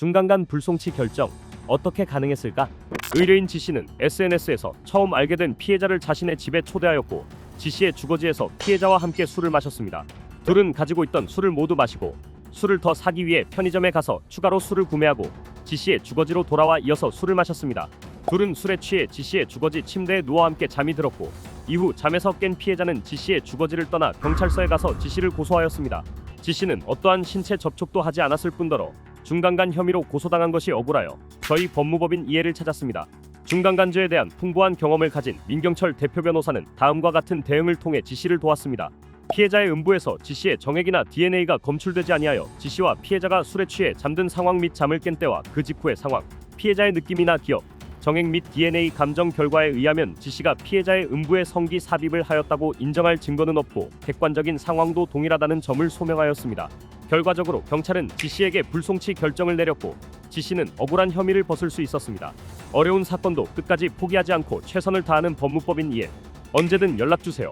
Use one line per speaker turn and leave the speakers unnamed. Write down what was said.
중간간 불송치 결정 어떻게 가능했을까? 의뢰인 지 씨는 SNS에서 처음 알게 된 피해자를 자신의 집에 초대하였고 지 씨의 주거지에서 피해자와 함께 술을 마셨습니다. 둘은 가지고 있던 술을 모두 마시고 술을 더 사기 위해 편의점에 가서 추가로 술을 구매하고 지 씨의 주거지로 돌아와 이어서 술을 마셨습니다. 둘은 술에 취해 지 씨의 주거지 침대에 누워 함께 잠이 들었고 이후 잠에서 깬 피해자는 지 씨의 주거지를 떠나 경찰서에 가서 지 씨를 고소하였습니다. 지 씨는 어떠한 신체 접촉도 하지 않았을 뿐더러 중간간 혐의로 고소당한 것이 억울하여 저희 법무법인 이해를 찾았습니다. 중간간죄에 대한 풍부한 경험을 가진 민경철 대표 변호사는 다음과 같은 대응을 통해 지 씨를 도왔습니다. 피해자의 음부에서 지 씨의 정액이나 DNA가 검출되지 아니하여 지 씨와 피해자가 술에 취해 잠든 상황 및 잠을 깬 때와 그 직후의 상황, 피해자의 느낌이나 기억, 정액 및 DNA 감정 결과에 의하면 지 씨가 피해자의 음부에 성기 삽입을 하였다고 인정할 증거는 없고 객관적인 상황도 동일하다는 점을 소명하였습니다. 결과적으로 경찰은 지 씨에게 불송치 결정을 내렸고 지 씨는 억울한 혐의를 벗을 수 있었습니다. 어려운 사건도 끝까지 포기하지 않고 최선을 다하는 법무법인 이에 언제든 연락 주세요.